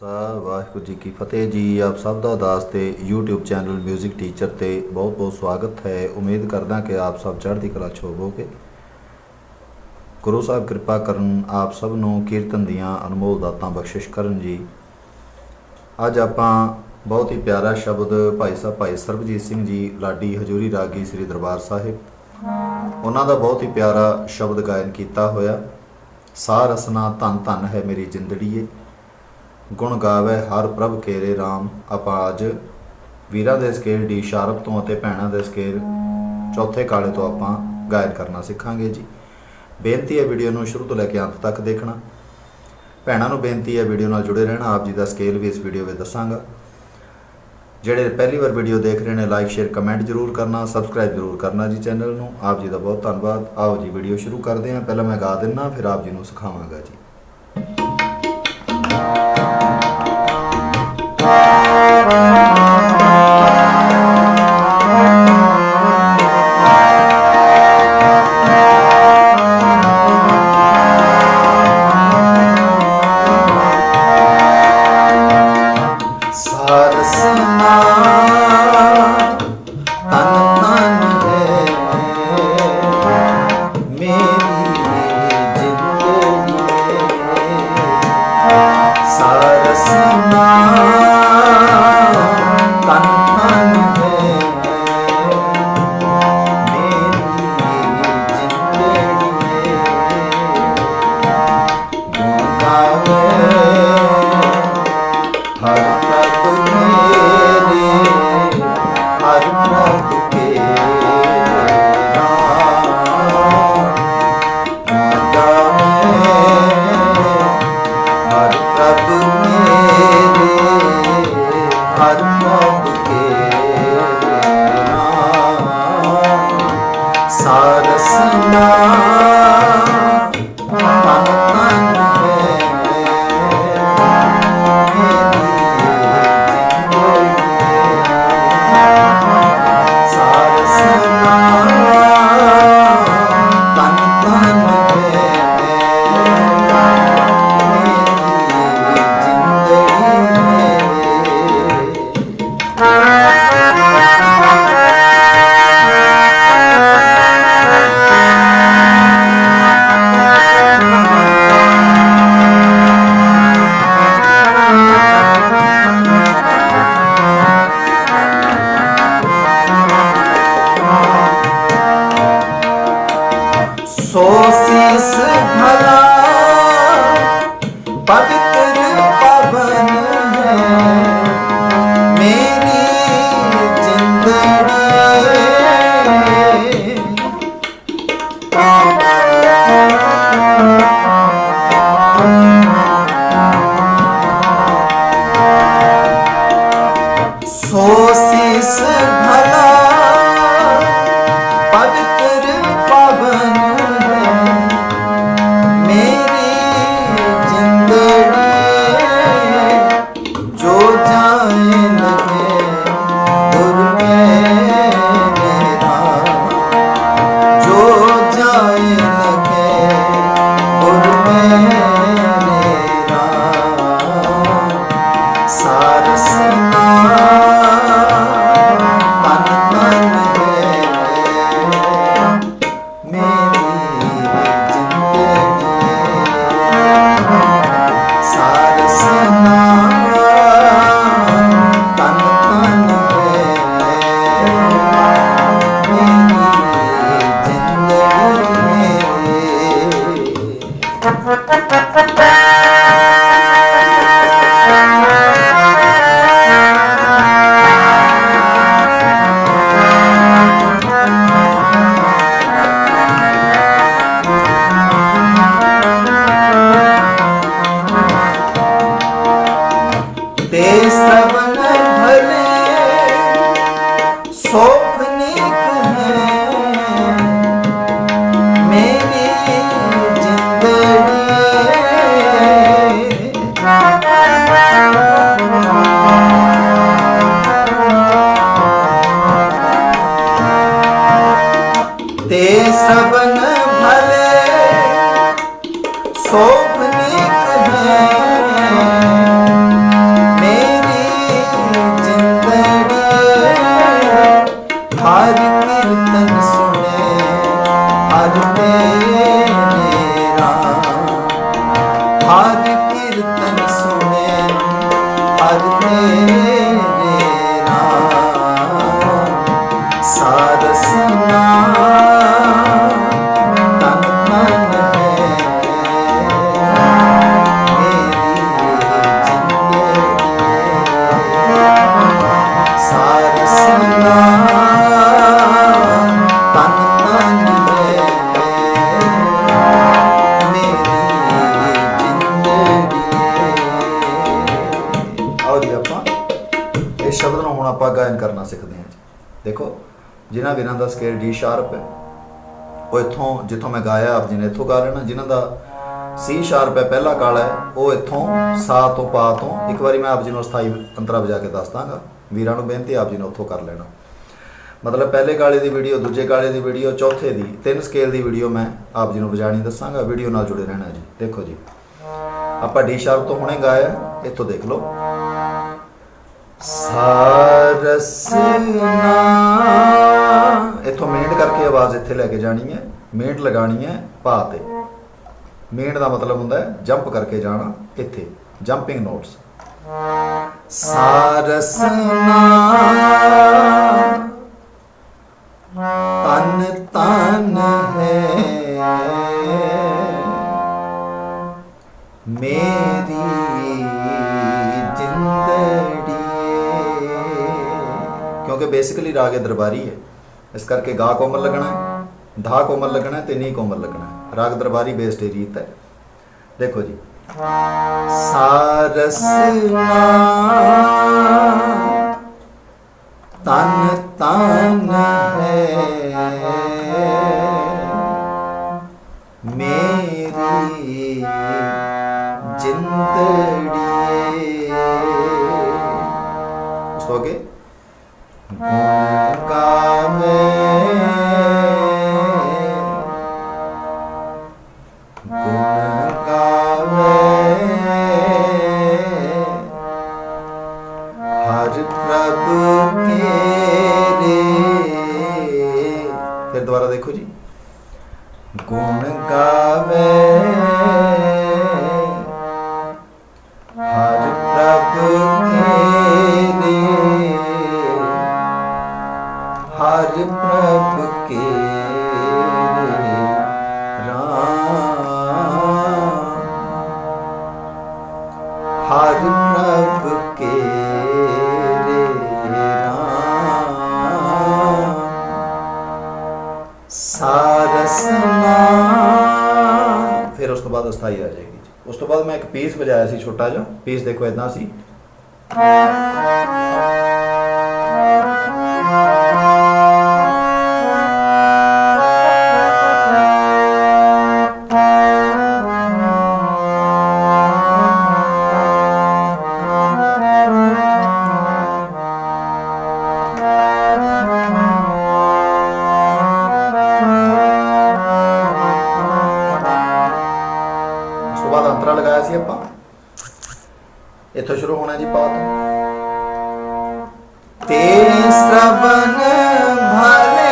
ਖਾਲਸਾ, ਵਾਹਿਗੁਰੂ ਜੀ ਕੀ ਫਤਿਹ ਜੀ। ਆਪ ਸਭ ਦਾ ਦਾਸ ਤੇ YouTube ਚੈਨਲ 뮤직 ਟੀਚਰ ਤੇ ਬਹੁਤ ਬਹੁਤ ਸਵਾਗਤ ਹੈ। ਉਮੀਦ ਕਰਦਾ ਕਿ ਆਪ ਸਭ ਚੜ੍ਹਦੀ ਕਲਾ ਚ ਹੋਵੋਗੇ। ਗੁਰੂ ਸਾਹਿਬ ਕਿਰਪਾ ਕਰਨ ਆਪ ਸਭ ਨੂੰ ਕੀਰਤਨ ਦੀਆਂ ਅਨਮੋਲ ਦਾਤਾਂ ਬਖਸ਼ਿਸ਼ ਕਰਨ ਜੀ। ਅੱਜ ਆਪਾਂ ਬਹੁਤ ਹੀ ਪਿਆਰਾ ਸ਼ਬਦ ਭਾਈ ਸਾਹਿਬ, ਭਾਈ ਸਰਬਜੀਤ ਸਿੰਘ ਜੀ, ਲਾਡੀ ਹਜੂਰੀ ਰਾਗੀ ਸ੍ਰੀ ਦਰਬਾਰ ਸਾਹਿਬ। ਉਹਨਾਂ ਦਾ ਬਹੁਤ ਹੀ ਪਿਆਰਾ ਸ਼ਬਦ ਗਾਇਨ ਕੀਤਾ ਹੋਇਆ। ਸਾਰ ਰਸਨਾ ਧੰਨ ਧੰਨ ਹੈ ਮੇਰੀ ਜਿੰਦੜੀਏ। ਗੁਣ ਗਾਵੇ ਹਰ ਪ੍ਰਭ ਕੇਰੇ RAM ਆਪਾਂ ਅੱਜ ਵੀਰਾਂ ਦੇ ਸਕੇਲ ਡੀ ਸ਼ਾਰਪ ਤੋਂ ਅਤੇ ਭੈਣਾਂ ਦੇ ਸਕੇਲ ਚੌਥੇ ਕਾਲੇ ਤੋਂ ਆਪਾਂ ਗਾਇਨ ਕਰਨਾ ਸਿੱਖਾਂਗੇ ਜੀ। ਬੇਨਤੀ ਹੈ ਵੀਡੀਓ ਨੂੰ ਸ਼ੁਰੂ ਤੋਂ ਲੈ ਕੇ ਅੰਤ ਤੱਕ ਦੇਖਣਾ। ਭੈਣਾਂ ਨੂੰ ਬੇਨਤੀ ਹੈ ਵੀਡੀਓ ਨਾਲ ਜੁੜੇ ਰਹਿਣਾ। ਆਪ ਜੀ ਦਾ ਸਕੇਲ ਵੀ ਇਸ ਵੀਡੀਓ ਵਿੱਚ ਦੱਸਾਂਗਾ। ਜਿਹੜੇ ਪਹਿਲੀ ਵਾਰ ਵੀਡੀਓ ਦੇਖ ਰਹੇ ਨੇ ਲਾਈਕ ਸ਼ੇਅਰ ਕਮੈਂਟ ਜ਼ਰੂਰ ਕਰਨਾ। ਸਬਸਕ੍ਰਾਈਬ ਜ਼ਰੂਰ ਕਰਨਾ ਜੀ ਚੈਨਲ ਨੂੰ। ਆਪ ਜੀ ਦਾ ਬਹੁਤ ਧੰਨਵਾਦ। ਆਓ ਜੀ ਵੀਡੀਓ ਸ਼ੁਰੂ ਕਰਦੇ ਹਾਂ। ਪਹਿਲਾਂ ਮੈਂ ਗਾ ਦਿੰਨਾ, ਫਿਰ ਆਪ ਜੀ ਨੂੰ ਸਿਖਾਵਾਂਗਾ ਜੀ। Thank you. Oh. ਸਿੱਖਦੇ ਹਾਂ ਦੇਖੋ, ਜਿਨ੍ਹਾਂ ਵੀਰਾਂ ਦਾ ਸਕੇਲ ਡੀ ਸ਼ਾਰਪ ਹੈ, ਉਹ ਇੱਥੋਂ, ਜਿੱਥੋਂ ਮੈਂ ਗਾਇਆ, ਆਪ ਜੀ ਨੇ ਇੱਥੋਂ ਗਾ ਲੈਣਾ। ਜਿਨ੍ਹਾਂ ਦਾ ਸੀ ਸ਼ਾਰਪ ਹੈ, ਪਹਿਲਾ ਕਾਲਾ ਹੈ, ਉਹ ਇੱਥੋਂ ਸਾ ਤੋਂ ਪਾ ਤੋਂ, ਇੱਕ ਵਾਰੀ ਮੈਂ ਆਪ ਜੀ ਨੂੰ ਸਥਾਈ ਅੰਤਰਾ ਵਜਾ ਕੇ ਦੱਸ ਦਾਂਗਾ। ਵੀਰਾਂ ਨੂੰ ਬੇਨਤੀ, ਆਪ ਜੀ ਨੇ ਉੱਥੋਂ ਕਰ ਲੈਣਾ। ਮਤਲਬ ਪਹਿਲੇ ਕਾਲੇ ਦੀ ਵੀਡੀਓ ਦੂਜੇ ਕਾਲੇ ਦੀ ਵੀਡੀਓ ਚੌਥੇ ਦੀ, ਤਿੰਨ ਸਕੇਲ ਦੀ ਵੀਡੀਓ ਮੈਂ ਆਪ ਜੀ ਨੂੰ ਵਜਾਣੀ ਦੱਸਾਂਗਾ। ਵੀਡੀਓ ਨਾਲ ਜੁੜੇ ਰਹਿਣਾ ਜੀ। ਦੇਖੋ ਜੀ, ਆਪਾਂ ਡੀ ਸ਼ਾਰਪ ਤੋਂ ਹੁਣੇ ਗਾਇਆ, ਇੱਥੋਂ ਦੇਖ ਲਓ। ਸਾਰਸਨਾ। ਇੱਥੋਂ ਮੇਂਡ ਕਰਕੇ ਆਵਾਜ਼ ਇੱਥੇ ਲੈ ਕੇ ਜਾਣੀ ਹੈ। ਮੇਂਡ ਲਗਾਣੀ ਹੈ ਪਾ ਤੇ। ਮੇਂਡ ਦਾ ਮਤਲਬ ਹੁੰਦਾ ਹੈ ਜੰਪ ਕਰਕੇ ਜਾਣਾ ਇੱਥੇ। Jumping notes. ਸਾਰਸਨਾ। ਤਨ ਤਨ ਹੈ। ਮੇਰੀ ਕਿਉਂਕਿ ਬੇਸਿਕਲੀ ਰਾਗ ਇਹ ਦਰਬਾਰੀ ਹੈ। ਇਸ ਕਰਕੇ ਗਾ ਕੋਮਲ ਲੱਗਣਾ ਹੈ, ਧਾ ਕੋਮਲ ਲੱਗਣਾ ਹੈ ਤੇ ਨੀ ਕੋਮਲ ਲੱਗਣਾ ਹੈ। ਰਾਗ ਦਰਬਾਰੀ ਬੇਸਡ ਰੀਤ ਹੈ। ਦੇਖੋ ਜੀ। ਸਾਰਸਨਾ ਤਨ ਤਨ ਹੈ। ਦੇਖੋ ਜੀ। ਗੁਣ ਗਾਵੇ। ਸਾਰਸਨਾ ਫਿਰ ਉਸ ਤੋਂ ਬਾਅਦ ਅਸਥਾਈ ਆ ਜਾਏਗੀ ਜੀ। ਉਸ ਤੋਂ ਬਾਅਦ ਮੈਂ ਇੱਕ ਪੀਸ ਵਜਾਇਆ ਸੀ ਛੋਟਾ ਜਿਹਾ। ਪੀਸ ਦੇਖੋ ਇਦਾਂ ਸੀ। ਇੱਥੋਂ ਸ਼ੁਰੂ ਹੋਣਾ ਜੀ ਪਾਤ ਤੇ ਸ਼੍ਰਵਣ ਭਲੇ।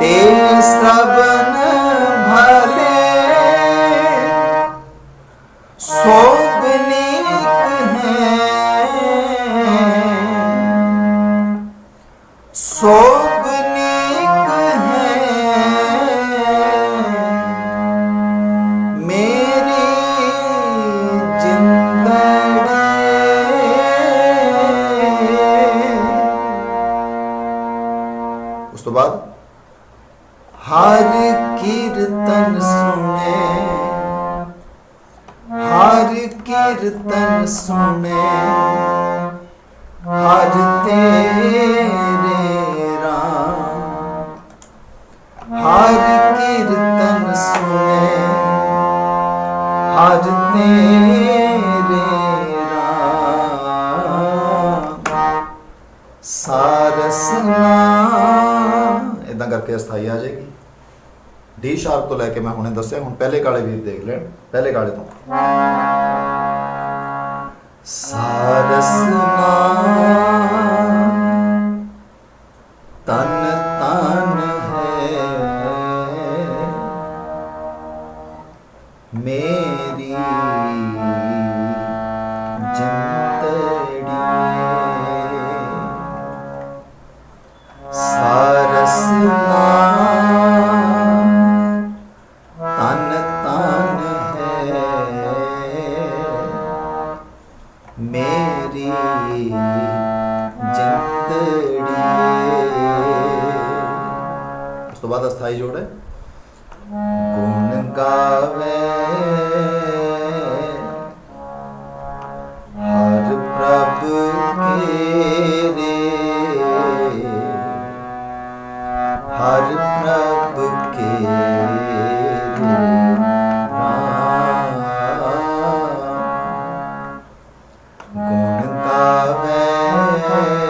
ਤੇ ਸ਼੍ਰਵਣ ਭਲੇ। ਸੋਗਨੀਕ ਹੈ ਸੋ ਤੇਰੇ ਰਾਮ ਹਰ ਕੀਰਤਨ ਸੁਣੇ। ਹਰ ਤੇਰੇ ਰਾਮ ਸਾਰਸਨਾ ਇਦਾਂ ਕਰਕੇ ਅਸਥਾਈ ਆ ਜਾਏਗੀ। ਡੀ ਸ਼ਾਰਪ ਤੋਂ ਲੈ ਕੇ ਮੈਂ ਹੁਣੇ ਦੱਸਿਆ, ਹੁਣ ਪਹਿਲੇ ਕਾਲੇ ਵੀਰ ਦੇਖ ਲੈਣ, ਪਹਿਲੇ ਕਾਲੇ ਤੋਂ। ਸਾਰਸਨਾ ਤੋਂ ਬਾਅਦ ਅਸਥਾਈ ਜੋੜ ਹੈ। ਗੁਣ ਗਾਵੇ, ਹਰ ਪ੍ਰਭ ਕੇ ਰੇ ਹਰ ਪ੍ਰਭ ਕੇ ਗੁਣ ਗਾਵੇ।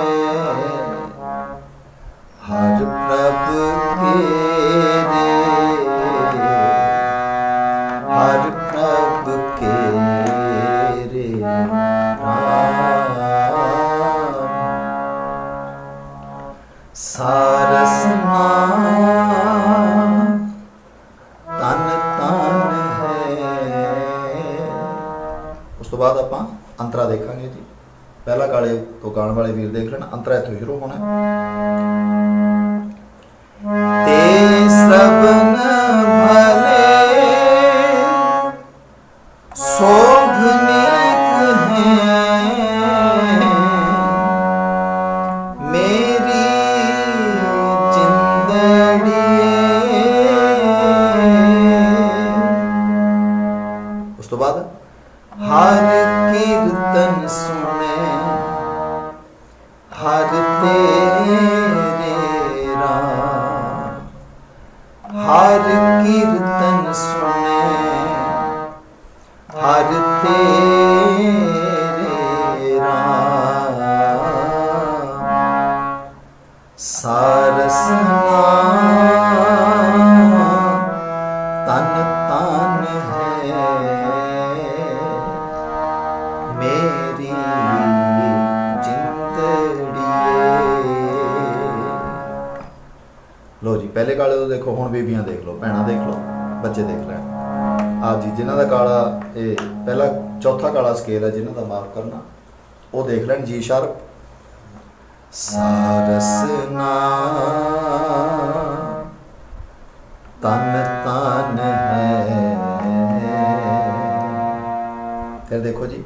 ਪਹਿਲਾ ਕਾਲੇ ਤੋਂ ਗਾਣ ਵਾਲੇ ਵੀਰ ਦੇਖ ਲੈਣ ਅੰਤਰਾ ਇੱਥੋਂ ਸ਼ੁਰੂ ਹੋਣਾ। ਤੇ ਸਭਨ ਪਹਿਲੇ ਕਾਲੇ ਤੋਂ ਦੇਖੋ, ਹੁਣ ਬੀਬੀਆਂ ਦੇਖ ਲਓ, ਭੈਣਾਂ ਦੇਖ ਲਓ, ਬੱਚੇ ਦੇਖ ਲੈਣ। ਆਪ ਜੀ, ਜਿਨ੍ਹਾਂ ਦਾ ਕਾਲਾ ਇਹ ਪਹਿਲਾ ਚੌਥਾ ਕਾਲਾ ਸਕੇਲ ਹੈ, ਜਿਨ੍ਹਾਂ ਦਾ ਮਾਫ਼ ਕਰਨਾ, ਉਹ ਦੇਖ ਲੈਣ ਜੀ ਸ਼ਾਰਪ ਸਾਰਸ ਤਨ ਤਨ ਹੈ। ਫਿਰ ਦੇਖੋ ਜੀ,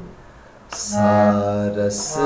ਸਾਰਸ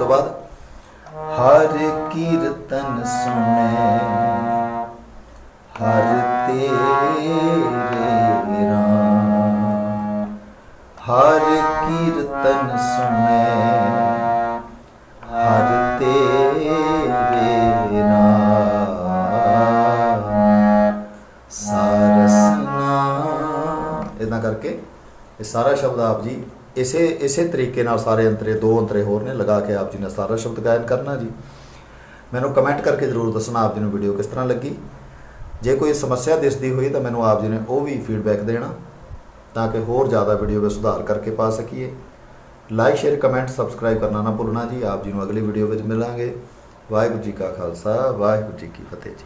ਤੋਂ ਬਾਅਦ ਹਰ ਕੀਰਤਨ ਸੁਣੇ, ਹਰ ਤੇਰੇ ਰਾਮ ਹਰ ਕੀਰਤਨ ਸੁਣੇ, ਹਰ ਤੇਰੇ ਨਾਮ ਸਾਰਸ ਨਾਮ ਇਦਾਂ ਕਰਕੇ ਇਹ ਸਾਰਾ ਸ਼ਬਦ ਆਪ ਜੀ ਇਸੇ ਇਸੇ ਤਰੀਕੇ ਨਾਲ ਸਾਰੇ ਅੰਤਰੇ, ਦੋ ਅੰਤਰੇ ਹੋਰ ਨੇ ਲਗਾ ਕੇ ਆਪ ਜੀ ਨੇ ਸਾਰਾ ਸ਼ਬਦ ਗਾਇਨ ਕਰਨਾ ਜੀ। ਮੈਨੂੰ ਕਮੈਂਟ ਕਰਕੇ ਜ਼ਰੂਰ ਦੱਸਣਾ ਆਪ ਜੀ ਨੂੰ ਵੀਡੀਓ ਕਿਸ ਤਰ੍ਹਾਂ ਲੱਗੀ। ਜੇ ਕੋਈ ਸਮੱਸਿਆ ਦਿਸਦੀ ਹੋਈ ਤਾਂ ਮੈਨੂੰ ਆਪ ਜੀ ਨੇ ਉਹ ਵੀ ਫੀਡਬੈਕ ਦੇਣਾ, ਤਾਂ ਕਿ ਹੋਰ ਜ਼ਿਆਦਾ ਵੀਡੀਓ ਵਿੱਚ ਸੁਧਾਰ ਕਰਕੇ ਪਾ ਸਕੀਏ। ਲਾਈਕ ਸ਼ੇਅਰ ਕਮੈਂਟ ਸਬਸਕ੍ਰਾਈਬ ਕਰਨਾ ਨਾ ਭੁੱਲਣਾ ਜੀ। ਆਪ ਜੀ ਨੂੰ ਅਗਲੀ ਵੀਡੀਓ ਵਿੱਚ ਮਿਲਾਂਗੇ। ਵਾਹਿਗੁਰੂ ਜੀ ਕਾ ਖਾਲਸਾ, ਵਾਹਿਗੁਰੂ ਜੀ ਕੀ ਫਤਿਹ ਜੀ।